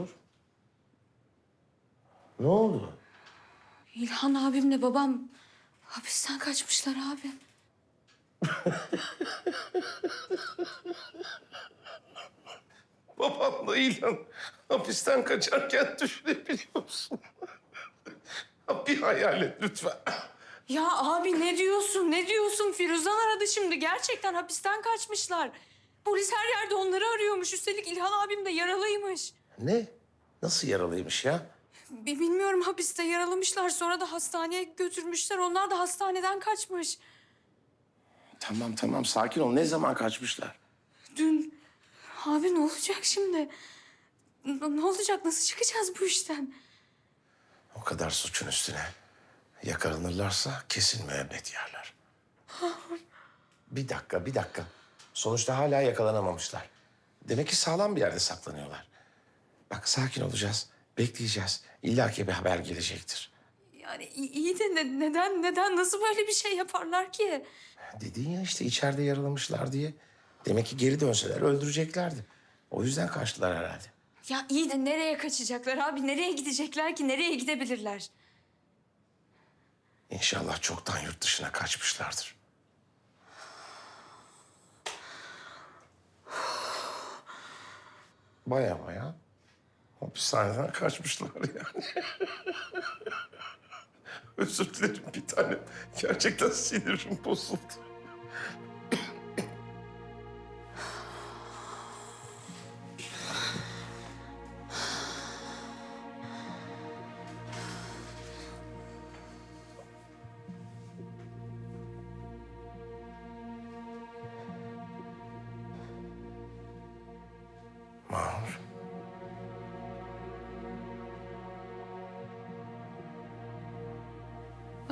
Mahur? Ne oldu? İlhan abimle babam hapisten kaçmışlar abi. Babamla İlhan hapisten kaçarken düşünebiliyor musun? bir hayal et lütfen. Ya abi ne diyorsun? Ne diyorsun? Firuzan aradı şimdi. Gerçekten hapisten kaçmışlar. Polis her yerde onları arıyormuş. Üstelik İlhan abim de yaralıymış. Ne? Nasıl yaralıymış ya? Bi- Bilmiyorum hapiste yaralamışlar. Sonra da hastaneye götürmüşler. Onlar da hastaneden kaçmış. Tamam tamam sakin ol. Ne zaman kaçmışlar? Dün. Abi ne olacak şimdi? N- Ne olacak? Nasıl çıkacağız bu işten? O kadar suçun üstüne. Yakalanırlarsa kesin müebbet yerler. bir dakika, bir dakika. Sonuçta hala yakalanamamışlar. Demek ki sağlam bir yerde saklanıyorlar. Bak sakin olacağız, bekleyeceğiz. İlla ki bir haber gelecektir. Yani i- iyi de ne- neden, neden, nasıl böyle bir şey yaparlar ki? Dedin ya işte içeride yaralamışlar diye. Demek ki geri dönseler öldüreceklerdi. O yüzden kaçtılar herhalde. Ya iyi de nereye kaçacaklar abi? Nereye gidecekler ki? Nereye gidebilirler? İnşallah çoktan yurt dışına kaçmışlardır. Baya baya hapishaneden kaçmışlar yani. Özür dilerim bir tane. Gerçekten sinirim bozuldu. Mahmur.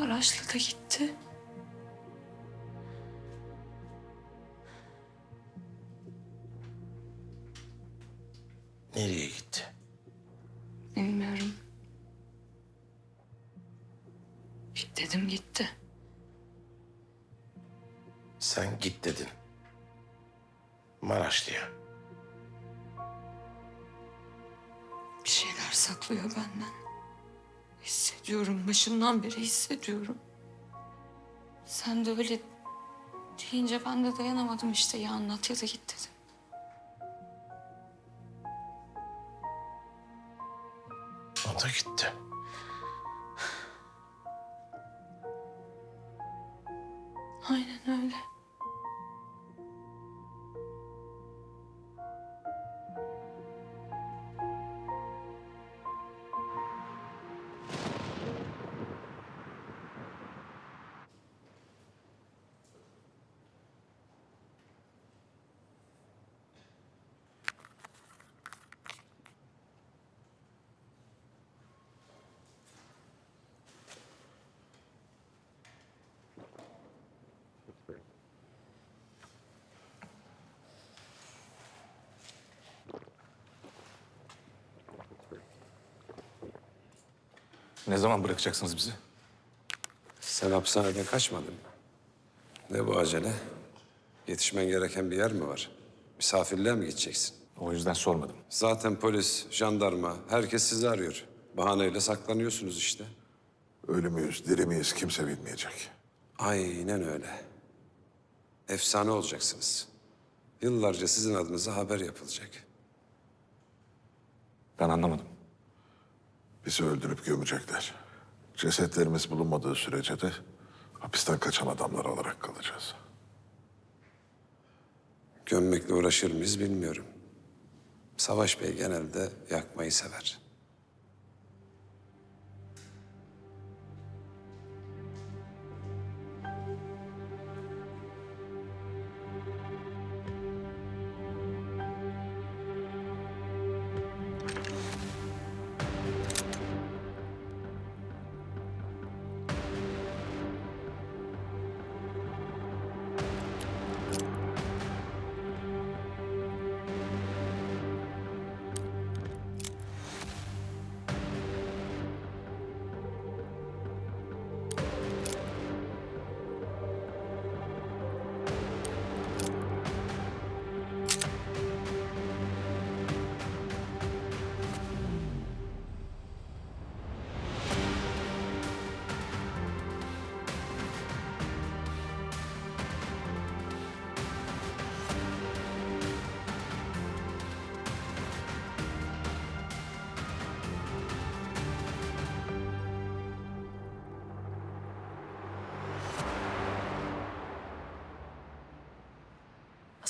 Maraşlı da gitti. Nereye gitti? Bilmiyorum. Git dedim gitti. Sen git dedin. Maraşlı'ya. Bir şeyler saklıyor benden. Hissediyorum. Başından beri hissediyorum. Sen de öyle deyince ben de dayanamadım işte. Ya anlat ya da git dedim. O da gitti. Ne zaman bırakacaksınız bizi? Sen hapishaneden kaçmadın mı? Ne bu acele? Yetişmen gereken bir yer mi var? Misafirliğe mi gideceksin? O yüzden sormadım. Zaten polis, jandarma, herkes sizi arıyor. Bahaneyle saklanıyorsunuz işte. Ölü müyüz, diri miyiz kimse bilmeyecek. Aynen öyle. Efsane olacaksınız. Yıllarca sizin adınıza haber yapılacak. Ben anlamadım. Bizi öldürüp gömecekler. Cesetlerimiz bulunmadığı sürece de hapisten kaçan adamlar olarak kalacağız. Gömmekle uğraşır mıyız bilmiyorum. Savaş Bey genelde yakmayı sever.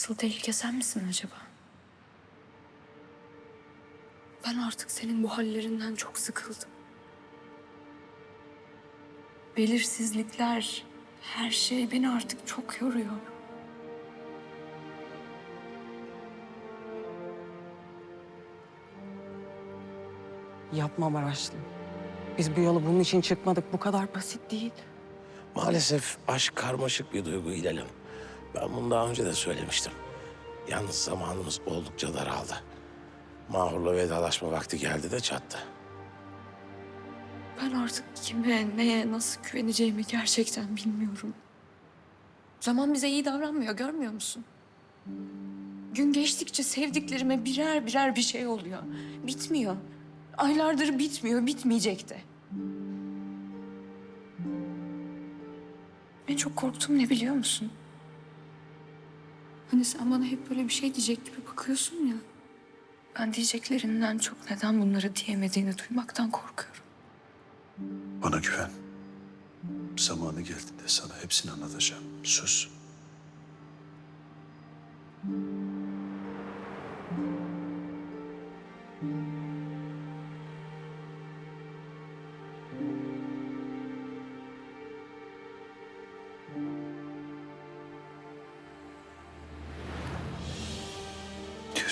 Asıl tehlike sen misin acaba? Ben artık senin bu hallerinden çok sıkıldım. Belirsizlikler, her şey beni artık çok yoruyor. Yapma Maraşlı. Biz bu yolu bunun için çıkmadık. Bu kadar basit değil. Maalesef aşk karmaşık bir duygu Hanım. Ben bunu daha önce de söylemiştim. Yalnız zamanımız oldukça daraldı. Mahur'la vedalaşma vakti geldi de çattı. Ben artık kime, neye, nasıl güveneceğimi gerçekten bilmiyorum. Zaman bize iyi davranmıyor, görmüyor musun? Gün geçtikçe sevdiklerime birer birer bir şey oluyor. Bitmiyor. Aylardır bitmiyor, bitmeyecek de. En çok korktuğum ne biliyor musun? Hani sen bana hep böyle bir şey diyecek gibi bakıyorsun ya. Ben diyeceklerinden çok neden bunları diyemediğini duymaktan korkuyorum. Bana güven. Zamanı geldiğinde sana hepsini anlatacağım. Söz.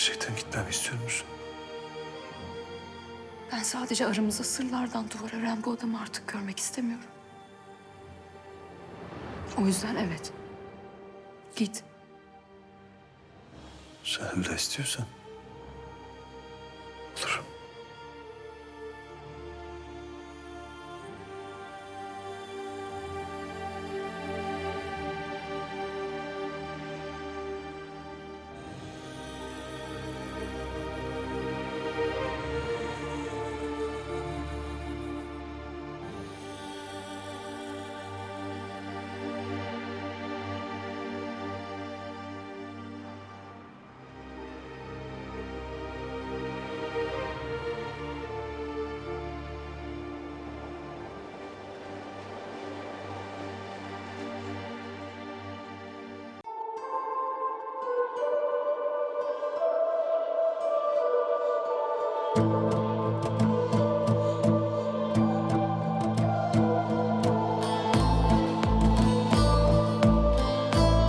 Gerçekten gitmemi istiyor musun? Ben sadece aramızda sırlardan duvar ören bu adamı artık görmek istemiyorum. O yüzden evet. Git. Sen öyle istiyorsan